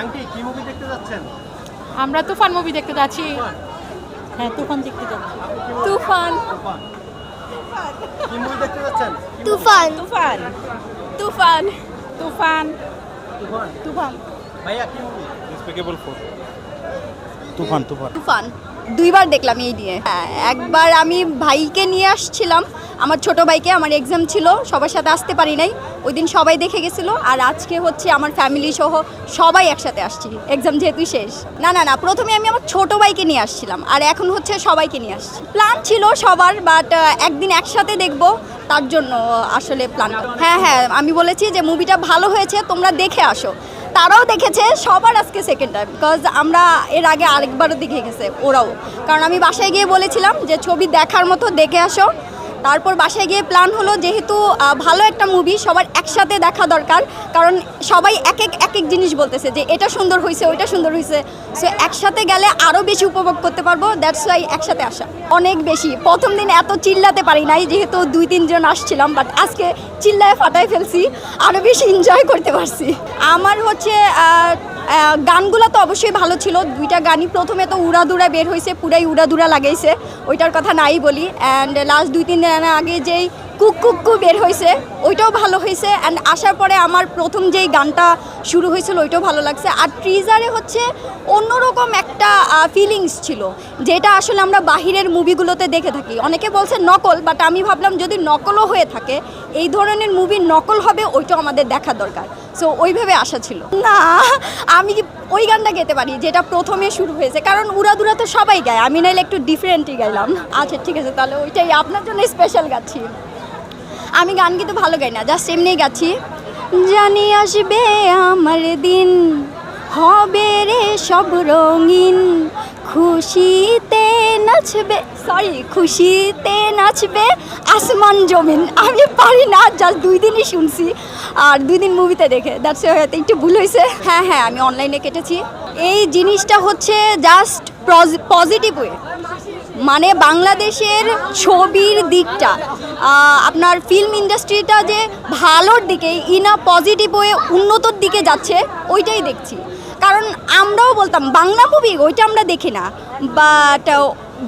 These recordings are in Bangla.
আন্টি কি মুভি দেখতে যাচ্ছেন? আমরা তুফান মুভি দেখতে যাচ্ছি। হ্যাঁ তুফান দেখতে যাচ্ছি। তুফান। তুফান? কি মুভি দেখতে যাচ্ছেন? তুফান। তুফান। তুফান। তুফান। তুফান? তুফান। ভাইয়া কি মুভি ফোর তুফান তুফান। তুফান। দুইবার দেখলাম এই নিয়ে হ্যাঁ একবার আমি ভাইকে নিয়ে আসছিলাম আমার ছোট ভাইকে আমার এক্সাম ছিল, সবার সাথে আসতে পারি নাই। ওই দিন সবাই দেখে গেছিল আর আজকে হচ্ছে আমার ফ্যামিলি সহ সবাই একসাথে আসছি। এক্সাম যেহেতু শেষ। না না না, প্রথমে আমি আমার ছোট ভাইকে নিয়ে আসছিলাম আর এখন হচ্ছে সবাইকে নিয়ে আসছি। প্ল্যান ছিল সবার বাট একদিন একসাথে দেখব তার জন্য আসলে প্ল্যান হ্যাঁ হ্যাঁ আমি বলেছি যে মুভিটা ভালো হয়েছে, তোমরা দেখে আসো। তারাও দেখেছে, সবার আজকে সেকেন্ড টাইম বিকজ আমরা এর আগে আরেকবারও দেখে গেছে, ওরাও। কারণ আমি বাসায় গিয়ে বলেছিলাম যে ছবি দেখার মতো দেখে আসো তারপর বাসায় গিয়ে প্ল্যান হলো যেহেতু ভালো একটা মুভি সবার একসাথে দেখা দরকার। কারণ সবাই এক এক এক এক জিনিস বলতেছে যে, এটা সুন্দর হয়েছে ওইটা সুন্দর হয়েছে সো একসাথে গেলে আরও বেশি উপভোগ করতে পারব। দ্যাটস ওয়াই একসাথে আসা। অনেক বেশি। প্রথম দিন এত চিল্লাতে পারি নাই, যেহেতু দুই তিনজন আসছিলাম বাট আজকে চিল্লায় ফাটাই ফেলছি। আরও বেশি এনজয় করতে পারছি। আমার হচ্ছে গানগুলো তো অবশ্যই ভালো ছিল। দুইটা গানই প্রথমে তো উড়াদুরা বের হয়েছে, পুরাই উড়াদুরা লাগাইছে। ওইটার কথা নাই বলি। অ্যান্ড লাস্ট দুই, তিন দিন আগে যেই কুক কুকু বের হয়েছে, ওইটাও ভালো হয়েছে। অ্যান্ড আসার পরে আমার প্রথম যেই গানটা শুরু হয়েছিল, ওইটাও ভালো লাগছে। আর ট্রিজারে হচ্ছে অন্যরকম একটা ফিলিংস ছিল, যেটা আসলে আমরা বাহিরের মুভিগুলোতে দেখে থাকি। অনেকে বলছে নকল বাট আমি ভাবলাম যদি নকলও হয়ে থাকে, এই ধরনের মুভি নকল হবে, ওইটাও আমাদের দেখা দরকার। সো ওইভাবে আশা ছিল। না, আমি ওই গানটা গেতে পারি, যেটা প্রথমে শুরু হয়েছে, কারণ উড়াদুরা তো সবাই গায়, আমি নাইলে একটু ডিফারেন্টই গাইলাম। আচ্ছা ঠিক আছে, তাহলে ওইটাই, আপনার জন্য স্পেশাল গাচ্ছি। আমি গান কিন্তু ভালো গাই না জাস্ট এমনিই গাচ্ছি, জানি আসবে আমার দিন। হবে রে সব রঙিন। খুশিতে নাচবে সরি খুশিতে নাচবে আসমান জমিন। আমি পারি না জাস্ট দুই দিনই শুনছি। আর দুই দিন মুভিতে দেখে দ্যাটস হয়তো একটু ভুল হয়েছে। হ্যাঁ হ্যাঁ আমি অনলাইনে কেটেছি। এই জিনিসটা হচ্ছে জাস্ট পজিটিভ ওয়ে মানে বাংলাদেশের ছবির দিকটা। আপনার ফিল্ম ইন্ডাস্ট্রিটা যে ভালোর দিকে ইনা পজিটিভ ওয়ে উন্নতর দিকে যাচ্ছে, ওইটাই দেখছি। আমরাও বলতাম, বাংলা মুভি ওইটা আমরা দেখি না। বাট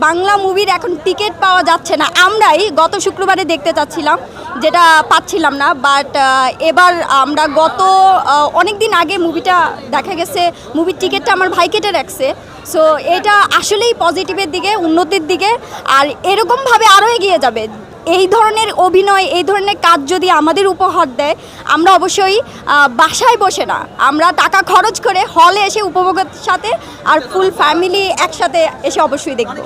বাংলা মুভির এখন টিকিট পাওয়া যাচ্ছে না। আমরাই গত শুক্রবারে দেখতে চাচ্ছিলাম, যেটা পাচ্ছিলাম না। বাট এবার আমরা গত অনেক দিন আগে মুভিটা দেখা গেছে। মুভির টিকিটটা আমার ভাই কেটে রাখছে। সো এটা আসলেই পজিটিভের দিকে, উন্নতির দিকে। আর এরকমভাবে আরও এগিয়ে যাবে। এই ধরনের অভিনয়, এই ধরনের কাজ যদি আমাদের উপহার দেয়, আমরা অবশ্যই বাসায় বসে না। আমরা টাকা খরচ করে হলে এসে উপভোগের সাথে আর ফুল ফ্যামিলি একসাথে এসে অবশ্যই দেখব।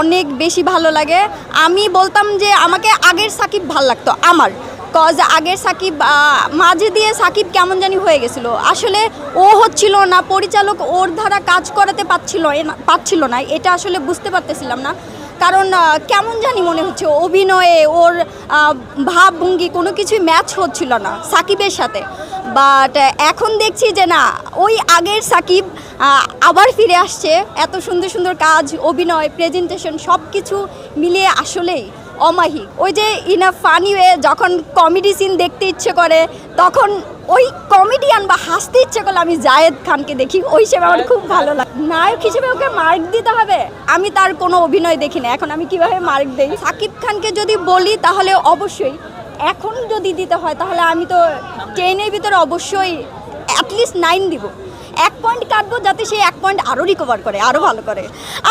অনেক বেশি ভালো লাগে। আমি বলতাম যে আমাকে আগের সাকিব ভালো লাগতো, আমার। কজ আগের সাকিব মাঝে দিয়ে সাকিব কেমন জানি হয়ে গেছিল। আসলে ও হচ্ছিল না, পরিচালক ওর দ্বারা কাজ করাতে পারছিল পারছিল না, এটা আসলে বুঝতে পারতেছিলাম না। কারণ কেমন জানি মনে হচ্ছে অভিনয়ে ওর ভাবভঙ্গি কোনো কিছুই ম্যাচ হচ্ছিল না সাকিবের সাথে। বাট এখন দেখছি যে না, ওই আগের সাকিব আবার ফিরে আসছে। এত সুন্দর সুন্দর কাজ, অভিনয় প্রেজেন্টেশন সব কিছু মিলিয়ে আসলেই অমাহিক। ওই যে ইন আ ফানি ওয়ে যখন কমেডি সিন দেখতে ইচ্ছে করে তখন ওই কমেডিয়ান বা হাসতে ইচ্ছে করলে আমি জায়েদ খানকে দেখি। ওই হিসেবে আমার খুব ভালো লাগে। নায়ক হিসেবে ওকে মার্ক দিতে হবে। আমি তার কোনো অভিনয় দেখি না। এখন আমি কীভাবে মার্ক দেই? সাকিব খানকে যদি বলি তাহলে অবশ্যই। এখন যদি দিতে হয় তাহলে আমি তো টেনের ভিতরে অবশ্যই অ্যাটলিস্ট নাইন দিব। এক পয়েন্ট কাটবো যাতে সে এক পয়েন্ট আরও রিকভার করে আরও ভালো করে।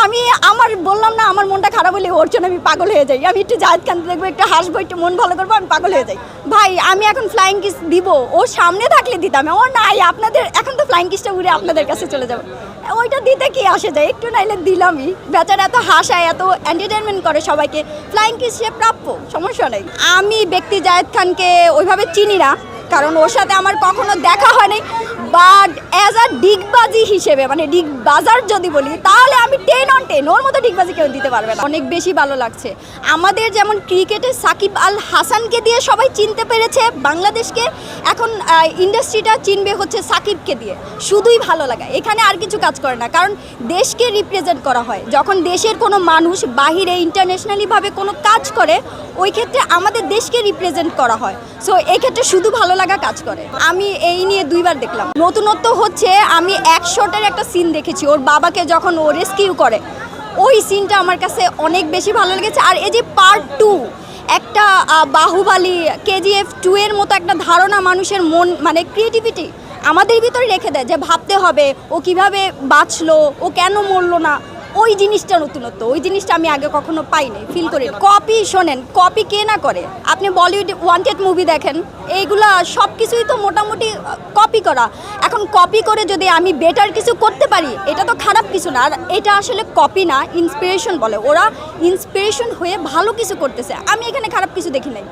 আমি আমার বললাম না, আমার মনটা খারাপ হলে ওর জন্য আমি পাগল হয়ে যাই। আমি একটু জায়দ খান দেখব, একটু হাসবো, একটু মন ভালো করব, আমি পাগল হয়ে যাই। ভাই, আমি এখন ফ্লাইং কিস দিব। ও সামনে থাকলে দিতাম। ও নাই, আপনাদের, এখন তো ফ্লাইং কিসটা উড়ে আপনাদের কাছে চলে যাবে। ওইটা দিতে কি আসে যায়? একটু নাইলে দিলামই। বেচারা এত হাসায়, এত এন্টারটেনমেন্ট করে সবাইকে। ফ্লাইং কিস সে প্রাপ্য, সমস্যা নেই। আমি ব্যক্তি জায়েদ খানকে ওইভাবে চিনি না, কারণ ওর সাথে আমার কখনো দেখা হয়নি। বাট অ্যাজ আ ডিগবাজি হিসেবে মানে ডিগবাজার যদি বলি, তাহলে আমি টেন অন টেন ওর মতো ডিগবাজি কেউ দিতে পারবে না। অনেক বেশি ভালো লাগছে। আমাদের যেমন ক্রিকেটে সাকিব আল হাসানকে দিয়ে সবাই চিনতে পেরেছে, বাংলাদেশকে। এখন ইন্ডাস্ট্রিটা চিনবে হচ্ছে সাকিবকে দিয়ে। শুধুই ভালো লাগা। এখানে আর কিছু কাজ করে না, কারণ দেশকে রিপ্রেজেন্ট করা হয়। যখন দেশের কোনো মানুষ বাহিরে ইন্টারন্যাশনালিভাবে কোনো কাজ করে ওই ক্ষেত্রে আমাদের দেশকে রিপ্রেজেন্ট করা হয়। সো এই ক্ষেত্রে শুধু ভালো লাগা কাজ করে। আমি এই নিয়ে দুইবার দেখলাম। নতুনত্ব হচ্ছে আমি এক শটের একটা সিন দেখেছি। ওর বাবাকে যখন ও রেস্কিউ করে, ওই সিনটা আমার কাছে অনেক বেশি ভালো লেগেছে। আর এই যে পার্ট টু একটা বাহুবালি কেজিএফ টু এর মতো একটা ধারণা মানুষের মন মানে ক্রিয়েটিভিটি আমাদের ভিতরে রেখে দেয় যে ভাবতে হবে, ও কীভাবে বাঁচলো, ও কেন মরলো না। ওই জিনিসটা নতুনত্ব, ওই জিনিসটা আমি আগে কখনো পাইনি ফিল করি কপি শোনেন কপি কে না করে? আপনি বলিউড ওয়ান্টেড মুভি দেখেন, এইগুলা সব কিছুই তো মোটামুটি কপি করা। এখন কপি করে যদি আমি বেটার কিছু করতে পারি, এটা তো খারাপ কিছু না। আর এটা আসলে কপি না ইন্সপিরেশন বলে। ওরা ইন্সপিরেশন হয়ে ভালো কিছু করতেছে। আমি এখানে খারাপ কিছু দেখি নাই।